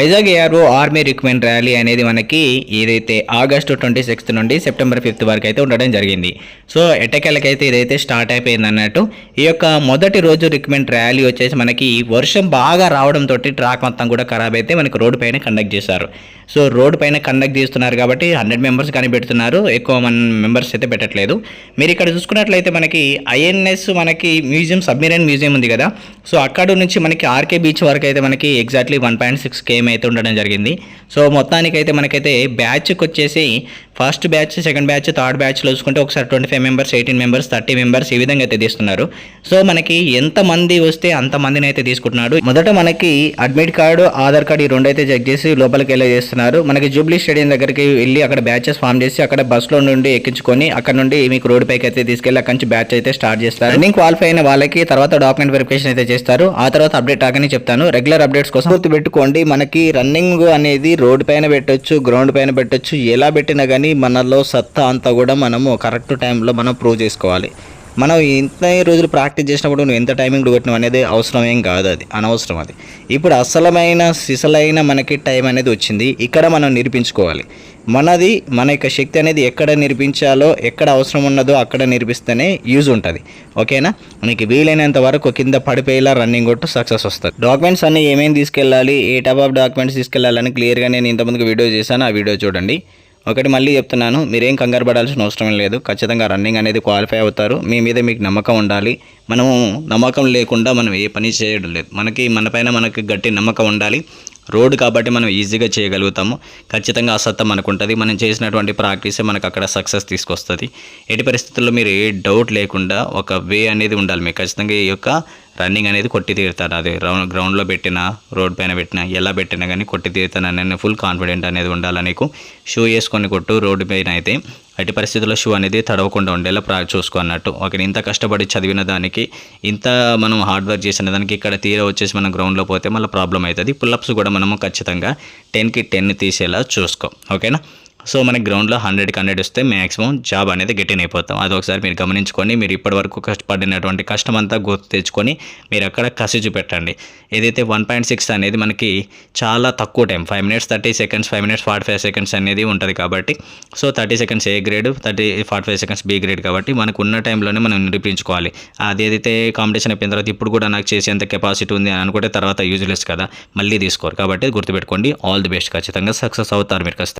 Vizag ARO army recruitment rally అనేది మనకి ఏదైతే ఆగస్టు ట్వంటీ సిక్స్త్ నుండి సెప్టెంబర్ ఫిఫ్త్ వరకు అయితే ఉండడం జరిగింది. సో ఎట్టకేలకైతే ఇదైతే స్టార్ట్ అయిపోయింది అన్నట్టు ఈ యొక్క మొదటి రోజు రిక్రూట్మెంట్ ర్యాలీ వచ్చేసి మనకి వర్షం బాగా రావడంతో ట్రాక్ మొత్తం కూడా ఖరాబ్ అయితే మనకి రోడ్డు పైన కండక్ట్ చేశారు. సో రోడ్డు పైన కండక్ట్ చేస్తున్నారు కాబట్టి హండ్రెడ్ మెంబర్స్ కానీ పెడుతున్నారు ఎక్కువ మన మెంబర్స్ అయితే పెట్టట్లేదు. మీరు ఇక్కడ చూసుకున్నట్లయితే మనకి ఐఎన్ఎస్ మనకి మ్యూజియం సబ్మెరైన్ మ్యూజియం ఉంది కదా. సో అక్కడ నుంచి మనకి ఆర్కే బీచ్ వరకు అయితే మనకి exactly one point six KM అయితే ఉండడం జరిగింది. సో మొత్తానికైతే మనకైతే బ్యాచ్కి వచ్చేసి first batch second batch third బ్యాచ్లో చూసుకుంటే ఒకసారి twenty five members eighteen members thirty members ఈ విధంగా అయితే తీస్తున్నారు. సో మనకి ఎంతమంది వస్తే అంత మందిని అయితే తీసుకుంటున్నాడు. మొదట మనకి అడ్మిట్ కార్డు ఆధార్ కార్డు ఈ రెండు అయితే చెక్ చేసి లోపలికి వెళ్ళి చేస్తున్నారు. మనకి జూబ్లీ స్టేడియం దగ్గరికి వెళ్ళి అక్కడ బ్యాచెస్ ఫామ్ చేసి అక్కడ బస్సులో నుండి ఎక్కించుకొని అక్కడ నుండి మీకు రోడ్ పైకి అయితే తీసుకెళ్ళి అక్కడి నుంచి బ్యాచ్ అయితే స్టార్ట్ చేస్తారు. రన్నింగ్ క్వాలిఫై అయిన వాళ్ళకి తర్వాత డాక్యుమెంట్ వెరిఫికేషన్ అయితే చేస్తారు. ఆ తర్వాత అప్డేట్ ఆగని చెప్తాను. రెగ్యులర్ అప్డేట్స్ కోసం గుర్తుపెట్టుకోండి. పెట్టుకోండి మనకి రన్నింగ్ అనేది రోడ్ పైన పెట్టచ్చు గ్రౌండ్ పైన పెట్టచ్చు ఎలా పెట్టినా కానీ మనలో సత్తా అంతా కూడా మనము కరెక్ట్ టైంలో మనం ప్రూవ్ చేసుకోవాలి. మనం ఇంత రోజులు ప్రాక్టీస్ చేసినప్పుడు నువ్వు ఎంత టైమింగ్ కొట్టినావు అనేది అవసరం ఏం కాదు అది అనవసరం అది. ఇప్పుడు అసలమైన సిసలైన మనకి టైం అనేది వచ్చింది ఇక్కడ మనం నిరూపించుకోవాలి. మనది మన యొక్క శక్తి అనేది ఎక్కడ నిర్మించాలో ఎక్కడ అవసరం ఉన్నదో అక్కడ నిర్మిస్తేనే యూజ్ ఉంటుంది. ఓకేనా? మనకి వీలైనంత వరకు కింద పడిపోయేలా రన్నింగ్ కొట్టు సక్సెస్ వస్తుంది. డాక్యుమెంట్స్ అన్ని ఏమేమి తీసుకెళ్ళాలి ఏ టైప్ ఆఫ్ డాక్యుమెంట్స్ తీసుకెళ్ళాలని క్లియర్గా నేను ఇంతకుముందుకు వీడియో చేశాను ఆ వీడియో చూడండి. ఒకటి మళ్ళీ చెప్తున్నాను మీరేం కంగారు పడాల్సిన అవసరం లేదు. ఖచ్చితంగా రన్నింగ్ అనేది క్వాలిఫై అవుతారు. మీ మీద మీకు నమ్మకం ఉండాలి. మనము నమ్మకం లేకుండా మనం ఏ పని చేయడం లేదు. మనకి మన పైన మనకి గట్టి నమ్మకం ఉండాలి. రోడ్ కాబట్టి మనం ఈజీగా చేయగలుగుతాము. ఖచ్చితంగా అసత్తా మనకు ఉంటుంది మనం చేసినటువంటి ప్రాక్టీసే మనకు అక్కడ సక్సెస్ తీసుకొస్తుంది. ఎట్టి పరిస్థితుల్లో మీరు ఏ డౌట్ లేకుండా ఒక వే అనేది ఉండాలి. మీకు ఖచ్చితంగా ఈ యొక్క రన్నింగ్ అనేది కొట్టి తీరుతాను అది రౌండ్ గ్రౌండ్లో పెట్టినా రోడ్ పైన పెట్టినా ఎలా పెట్టినా కానీ కొట్టి తీరుతాను నేను ఫుల్ కాన్ఫిడెంట్ అనేది ఉండాలి నీకు? షూ వేసుకొని కొట్టు రోడ్డు పైన అయితే. అట్టి పరిస్థితుల్లో షూ అనేది తడవకుండా ఉండేలా ప్రా చూసుకో అన్నట్టు. ఓకే ఇంత కష్టపడి చదివిన దానికి ఇంత మనం హార్డ్ వర్క్ చేసిన దానికి ఇక్కడ తీర వచ్చేసి మనం గ్రౌండ్లో పోతే మళ్ళీ ప్రాబ్లం అవుతుంది. పుల్లప్స్ కూడా మనము ఖచ్చితంగా టెన్కి టెన్ తీసేలా చూసుకో. ఓకేనా? సో మనకి గ్రౌండ్లో హండ్రెడ్కి హండ్రెడ్ వస్తే మ్యాక్సిమం జాబ్ అనేది గెటిన్ అయిపోతాం. అది ఒకసారి మీరు గమనించుకొని మీరు ఇప్పటివరకు కష్టపడినటువంటి కష్టం అంతా గుర్తు తెచ్చుకొని మీరు అక్కడ కసి చూపెట్టండి. ఏదైతే వన్ పాయింట్ సిక్స్ అనేది మనకి చాలా తక్కువ time five minutes thirty seconds five minutes forty five seconds అనేది ఉంటుంది కాబట్టి so thirty seconds A grade thirty forty five seconds B grade కాబట్టి మనకు ఉన్న టైంలోనే మనం నిరూపించుకోవాలి. అది ఏదైతే కాంపిటీషన్ అయిపోయిన తర్వాత ఇప్పుడు కూడా నాకు చేసేంత కెపాసిటీ ఉంది అని అనుకుంటే తర్వాత యూజ్లెస్ కదా మళ్ళీ తీసుకోరు. కాబట్టి గుర్తుపెట్టుకోండి. All the best. ఖచ్చితంగా సక్సెస్ అవుతారు మీరు ఖచ్చితంగా.